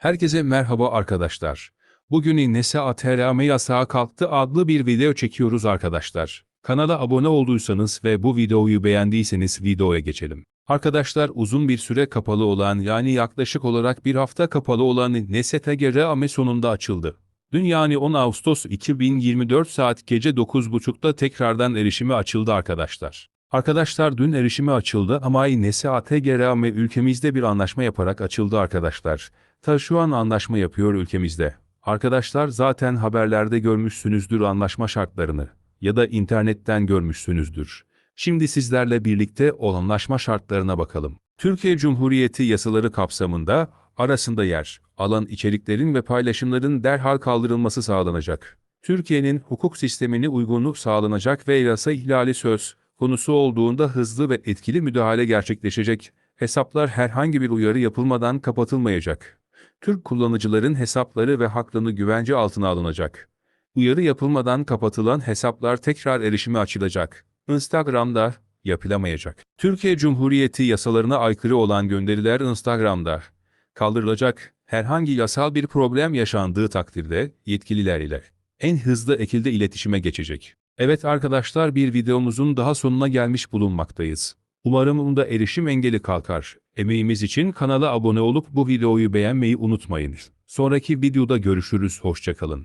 Herkese merhaba arkadaşlar. Bugün NESE ATRM yasağı kalktı adlı bir video çekiyoruz arkadaşlar. Kanala abone olduysanız ve bu videoyu beğendiyseniz videoya geçelim. Arkadaşlar uzun bir süre kapalı olan yani yaklaşık olarak bir hafta kapalı olan NESE TGRAM sonunda açıldı. Dün yani 10 Ağustos 2024 saat gece 9.30'da tekrardan erişimi açıldı arkadaşlar. Arkadaşlar dün erişimi açıldı ama NESE ATGRAM ülkemizde bir anlaşma yaparak açıldı arkadaşlar. Ta şu an anlaşma yapıyor ülkemizde. Arkadaşlar zaten haberlerde görmüşsünüzdür anlaşma şartlarını ya da internetten görmüşsünüzdür. Şimdi sizlerle birlikte o anlaşma şartlarına bakalım. Türkiye Cumhuriyeti yasaları kapsamında arasında yer alan içeriklerin ve paylaşımların derhal kaldırılması sağlanacak. Türkiye'nin hukuk sistemini uygunu sağlanacak ve yasa ihlali söz konusu olduğunda hızlı ve etkili müdahale gerçekleşecek. Hesaplar herhangi bir uyarı yapılmadan kapatılmayacak. Türk kullanıcıların hesapları ve haklarını güvence altına alınacak. Uyarı yapılmadan kapatılan hesaplar tekrar erişime açılacak. Instagram'da yapılamayacak. Türkiye Cumhuriyeti yasalarına aykırı olan gönderiler Instagram'da kaldırılacak. Herhangi yasal bir problem yaşandığı takdirde yetkililer ile en hızlı ekilde iletişime geçecek. Evet arkadaşlar bir videomuzun daha sonuna gelmiş bulunmaktayız. Umarım bunda erişim engeli kalkar. Emeğimiz için kanala abone olup bu videoyu beğenmeyi unutmayın. Sonraki videoda görüşürüz. Hoşçakalın.